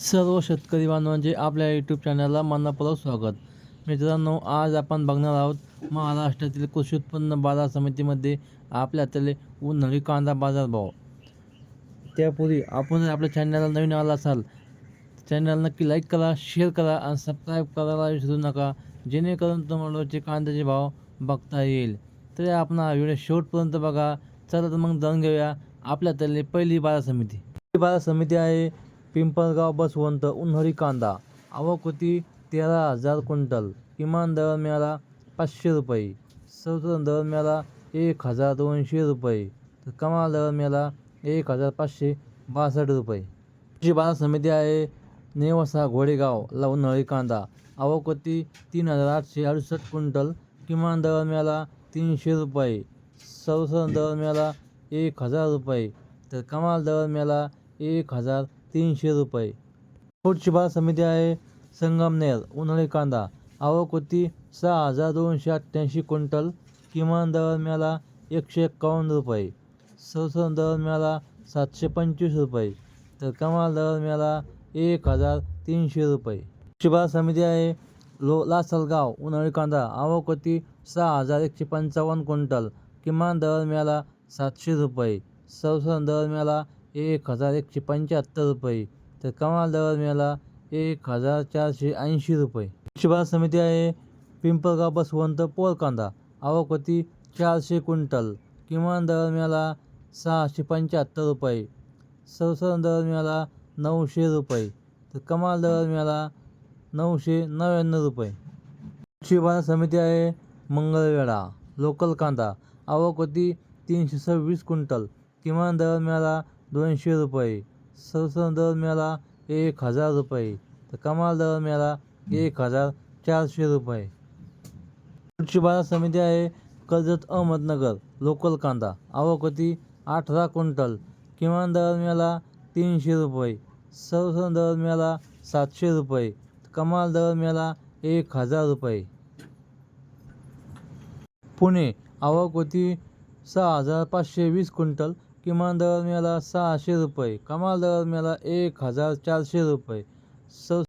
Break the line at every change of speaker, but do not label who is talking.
सर्व शेतकरी बांधवांचे आपल्या यूट्यूब चॅनलला मनापूर्वक स्वागत. मित्रांनो आज आपण बघणार आहोत महाराष्ट्रातील कृषी उत्पन्न बाजार समितीमध्ये आपल्यातले उन्हाळी कांदा बाजारभाव त्यापूर्वी आपण जर आपल्या चॅनलला नवीन आला असाल चॅनल नक्की लाईक करा शेअर करा आणि सबस्क्राईब करायला विसरू नका जेणेकरून तुम्हाला कांद्याचे भाव बघता येईल. तर आपण हा व्हिडिओ शेवटपर्यंत बघा. चला तर मग जाणून घेऊया आपल्यातले पहिली बाजार समिती. पहिली बाजार समिती आहे पिंपळगाव बसवंत उन्हाळी कांदा आवक होती तेरा हजार क्विंटल किमान दर मिळाला पाचशे रुपये सर्वसाधारण दर मिळाला एक हजार दोनशे रुपये तर कमाल दर मिळाला एक हजार पाचशे बासष्ट रुपये. जी बाजार समिती आहे नेवासा घोडेगाव ला उन्हाळी कांदा आवक होती तीन हजार आठशे अडुसष्ट क्विंटल किमान दर मिळाला तीनशे रुपये सर्वसाधारण दर मिळाला एक हजार रुपये तर कमाल दर मिळाला एक हजार तीनशे रुपये. पुढची बाजार समिती आहे संगमनेर उन्हाळी कांदा. आवक होती सहा हजार दोनशे अठ्ठ्याऐंशी क्विंटल. किमान दर मिळाला एकशे एक्कावन्न रुपये. सर्वसाधारण दर मिळाला सातशे पंचवीस रुपये. तर कमाल दर मिळाला एक हजार तीनशे रुपये. शिबार समिती आहे लो लासलगाव उन्हाळी कांदा. आवक होती सहा हजार एकशे पंचावन्न क्विंटल. किमान दर मिळाला सातशे रुपये. सर्वसाधारण दर मिळाला एक हजार एकशे पंच्याहत्तर रुपये. तर कमाल दर मिळाला एक हजार चारशे ऐंशी रुपये. पुढची बाजार समिती आहे पिंपळगाव बसवंत पोळ कांदा आवक होती चारशे क्विंटल. किमान दर मिळाला सहाशे पंच्याहत्तर रुपये. सर्वसाधारण दर मिळाला नऊशे रुपये. तर कमाल दर मिळाला नऊशे नव्याण्णव रुपये. पुढची बाजार समिती आहे मंगळवेढा लोकल कांदा. आवक होती तीनशे सव्वीस क्विंटल. किमान दर मिळाला दोनशे रुपये. सरसन दर मिळाला एक हजार रुपये. तर कमाल दर मिळाला एक हजार चारशे रुपये. पुढची बाजार समिती आहे कर्जत अहमदनगर लोकल कांदा आवक होती अठरा क्विंटल. किमान दर तीनशे रुपये. सरसन दर सातशे रुपये. कमाल दर मिळाला एक हजार रुपये. पुणे आवक होती सहा हजार पाचशे वीस क्विंटल. किमान दर मिळाला सहाशे रुपये कमाल दर मिळाला एक हजार चारशे रुपये. स